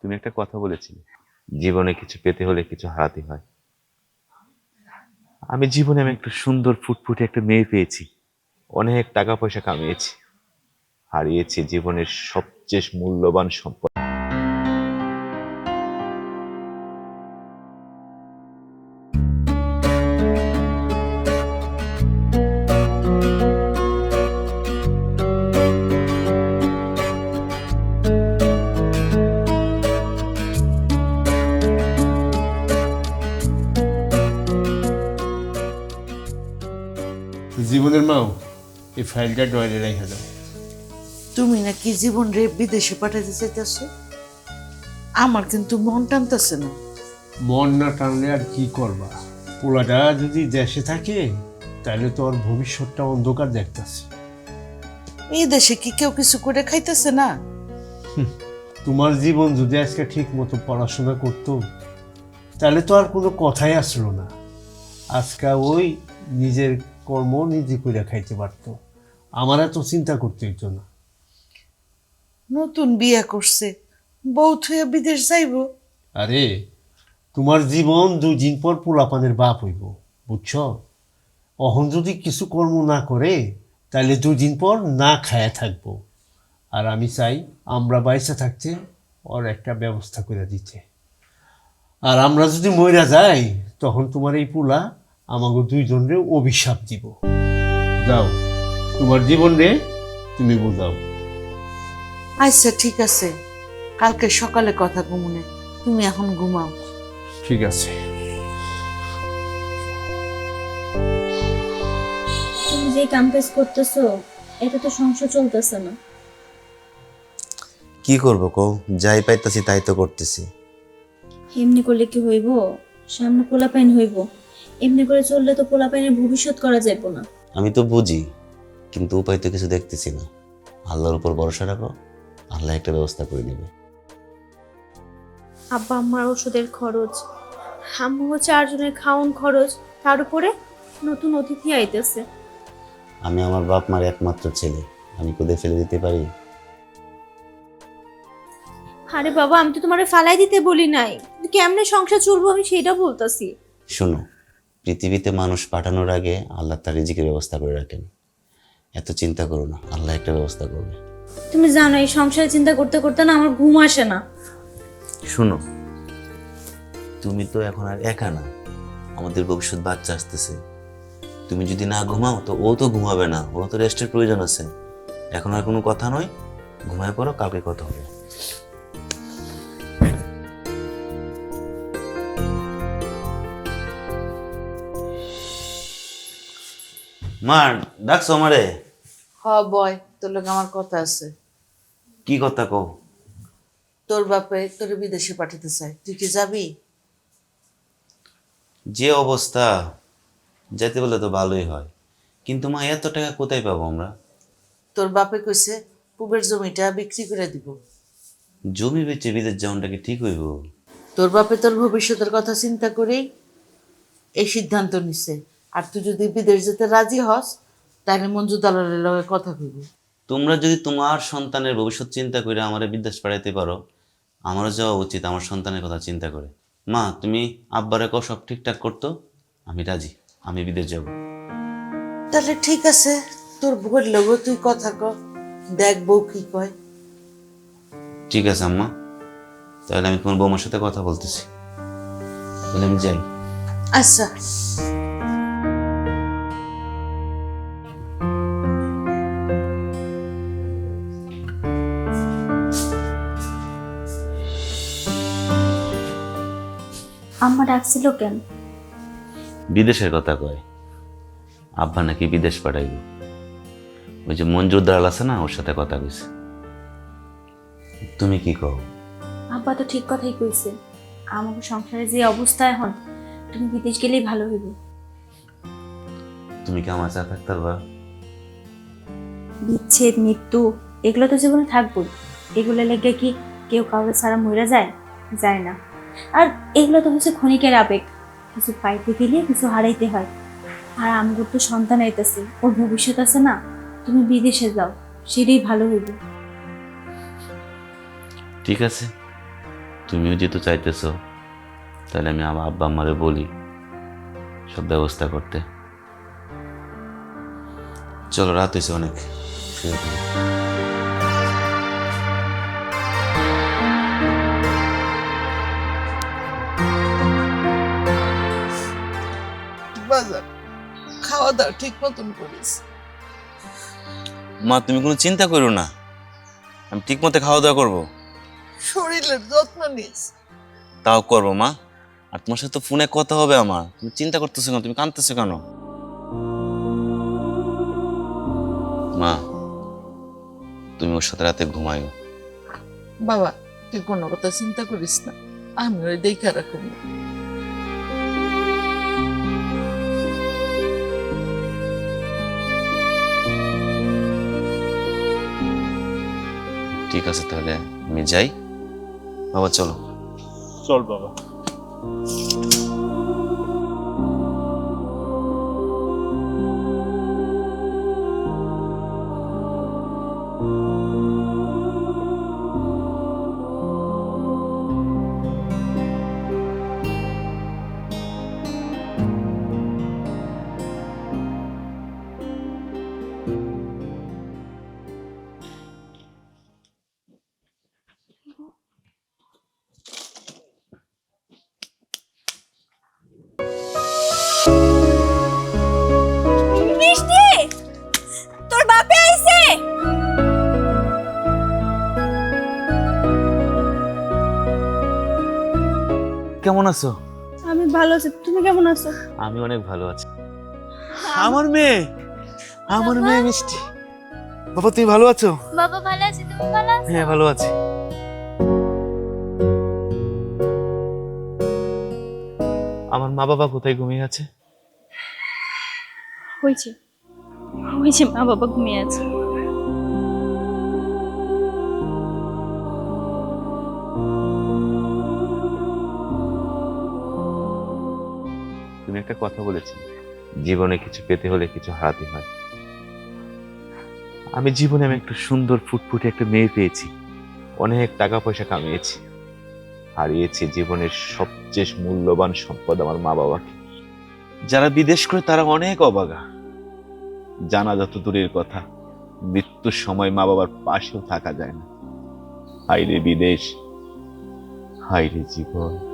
তুমি একটা কথা বলেছিলে, জীবনে কিছু পেতে হলে কিছু হারাতে হয়। আমি জীবনে আমি একটা সুন্দর ফুটফুটে একটা মেয়ে পেয়েছি, অনেক টাকা পয়সা কামিয়েছি, হারিয়েছি জীবনের সবচেয়ে মূল্যবান সম্পদ। জীবনের মাও এই ফাইলটা ডয়ারে রেখে দাও। তুমি নাকি জীবন রে বিদেশে পাঠাতে চাইতেছো? আমার কিন্তু মন টানতেছে না। মন না টানলে আর কি করবা? পোলাটা যদি দেশে থাকে তাহলে তো আর ভবিষ্যৎটা অন্ধকার দেখতেছে। এই দেশে কি কেউ কিছু করে খাইতেছে না? তোমার জীবন যদি আজকে ঠিক মতো পড়াশোনা করতো তাহলে তো আর কোনো কথাই আসলো না। আজকে ওই নিজের কর্ম নিজে করে খাইতে পারতো। আমার এত চিন্তা করতে হইতো না। নতুন বিয়ে করছে বউ থুয়ে বিদেশ যাইব। আরে তোমার জীবন দুই দিন পর পোলাপানের বাপ হইব বুঝছ? অহন যদি কিছু কর্ম না করে তাহলে দুই দিন পর না খায়া থাকব। আর আমি চাই আমরা বাইসা থাকতে ওর একটা ব্যবস্থা করে দিতে। আর আমরা যদি মইরা যাই তখন তোমার এই পোলা আমাকে দুইজনরে অভিশাপ দিব। যাও। তোমার জীবন রে তুমি বোঝাও। আচ্ছা ঠিক আছে। কালকে সকালে কথা ঘুমনে তুমি এখন ঘুমাও। ঠিক আছে। তুমি যে কাম কাজ করতেছো এটা তো সংসার চলতেছে না। কি করব কো যাই পাইতাছি তাই তো করতেছি। এমনি করলে কি হইব? সামনে পোলাপাইন হইব। এমনি করে চললে তো পোলাপাইনের ভবিষ্যৎ করা যাইব না। আমি তো বুঝি কিন্তু উপায় তো কিছু দেখতেছি না। আল্লাহর উপর ভরসা রাখো আল্লাহ একটা ব্যবস্থা করে নেবে আব্বা আম্মার ওষুধের খরচ আম্মু চারজনের খাওন খরচ তার উপরে নতুন অতিথি আইতেছে। আমি আমার বাপ মার একমাত্র ছেলে আমি কোথায় ফেলে দিতে পারি? আরে বাবা আমি তো তোমারে ফালাই দিতে বলি নাই। কেমনে সংসার চলবো আমি সেটা বলতাছি। শোনো পৃথিবীতে মানুষ পাঠানোর আগে আল্লাহ তার রিজিকের ব্যবস্থা করে রাখেন। এত চিন্তা করো না আল্লাহ একটা ব্যবস্থা করবে। তুমি জানো এই সংসারে চিন্তা করতে করতে না আমার ঘুম আসে না। শোনো তুমি তো এখন আর একা না আমাদের ভবিষ্যৎ বাচ্চা আসতেছে। তুমি যদি না ঘুমাও তো ও তো ঘুমাবে না ও তো রেস্টের প্রয়োজন আছে। এখন আর কোনো কথা নয় ঘুমায় পড়ো কালকে কথা হবে মা ডাকছো আমারে? হ বয় তোর লোক আমার কথা আছে। কি কথা কও? তোর বাপে তোর বিদেশে পাঠাতে চায়। তুই কি যাবি? যে অবস্থা যেতে বলে তো ভালোই হয়। কিন্তু মা এত টাকা কোথায় পাবো আমরা? তোর বাপে কইছে পুবের জমিটা বিক্রি করে দিব। জমি বেচে বিদেশ যাওয়াটা কি ঠিক হইব? তোর বাপে তোর ভবিষ্যতের কথা চিন্তা করেই এই সিদ্ধান্ত নিছে। আর তুই যদি বিদেশ যেতে রাজি হস তাহলে মঞ্জু দালালের লগে কথা কইবি। তোমরা যদি তোমার সন্তানের ভবিষ্যৎ চিন্তা করে আমার বিদেশ পাঠাইতে পারো আমারও যাওয়া উচিত আমার সন্তানের কথা চিন্তা করে। মা তুমি আব্বারে কো সব ঠিকঠাক করতো? আমি রাজি আমি বিদেশ যাব। তাহলে ঠিক আছে তোর বউয়ের লগে তুই কথা ক দেখ বউ কি কয়। ঠিক আছে আম্মা। তাহলে আমি তোমার বৌমার সাথে কথা বলতেছি। তাহলে আমি যাই। আচ্ছা। আম্মা ডাকছিল কেন? বিদেশের কথা কয়। আব্বা নাকি বিদেশ পাঠাইব। ওই যে মঞ্জুর দালাল আছে না ওর সাথে কথা কইছে। তুমি কি কও? আব্বা তো ঠিক কথাই কইছে। আমাকে সংসারে যে অবস্থা এখন তুমি বিদেশ গেলেই ভালো হইব। তুমি কি আমার চা থাকতে পারবা? বিচ্ছেদ মৃত্যু এগুলো তো জীবনে থাকবই। এগুলো লেগে কি কেউ কাউকে ছাড়া মরে যায়? যায় না। আর এগুলো তো হচ্ছে ক্ষণিকের আবেগ। কিছু পাইতে গেলে কিছু হারাইতে হয়। আর আমগুর তো সন্তান আইতেছে ওর ভবিষ্যৎ আছে না, তুমি বিদেশে যাও, সেটাই ভালো হইব। ঠিক আছে, তুমিও যেহেতু চাইতেছ, তাহলে আমি আমার আব্বা আম্মারে বলি, সব ব্যবস্থা করতে। চলো, রাত হয়েছে অনেক। শুয়ে পড়ি। বাজার। খাওয়া দাওয়া ঠিক মতন করিস। মা তুমি কোনো চিন্তা করো না। আমি ঠিক মতো খাওয়া দাওয়া করব। শরীরের যত্ন নিস। তাও করব মা। আর তোমার সাথে তো ফোনে কথা হবে আমার। তুমি চিন্তা করতেছো কেন? তুমি কাঁদতেছো কেন? মা তুমি ওর সাথে রাতে ঘুমাইও বাবা তুই কোনো কথা চিন্তা করিস না। আমি ওই দেখা রাখুন। ঠিক আছে তাহলে আমি যাই। বাবা চলো। চল বাবা। কেমন আছো? আমি ভালো আছি। তুমি কেমন আছো? আমি অনেক ভালো আছি। আমার মেয়ে আমার মেয়ে মিষ্টি। বাবা তুমি ভালো আছো? বাবা ভালো আছি। তুমি ভালো আছো? হ্যাঁ ভালো আছি। আমার মা বাবা কোথায় ঘুমিয়ে আছে? হয়েছে। হয়েছে মা বাবা ঘুমিয়ে আছে। একটা কথা বলেছি। জীবনে কিছু পেতে হলে কিছু হারাতে হয়। আমি জীবনে আমি একটা সুন্দর ফুটফুটে একটা মেয়ে পেয়েছি। অনেক টাকা পয়সা কামিয়েছি। হারিয়েছি জীবনের সবচেয়ে মূল্যবান সম্পদ আমার মা বাবাকে। যারা বিদেশ করে তারা অনেক অবাগা। জানা যত দূরের কথা, মৃত্যুর সময় মা বাবার পাশেও থাকা যায় না। হাইরে বিদেশ হাইরে জীবন।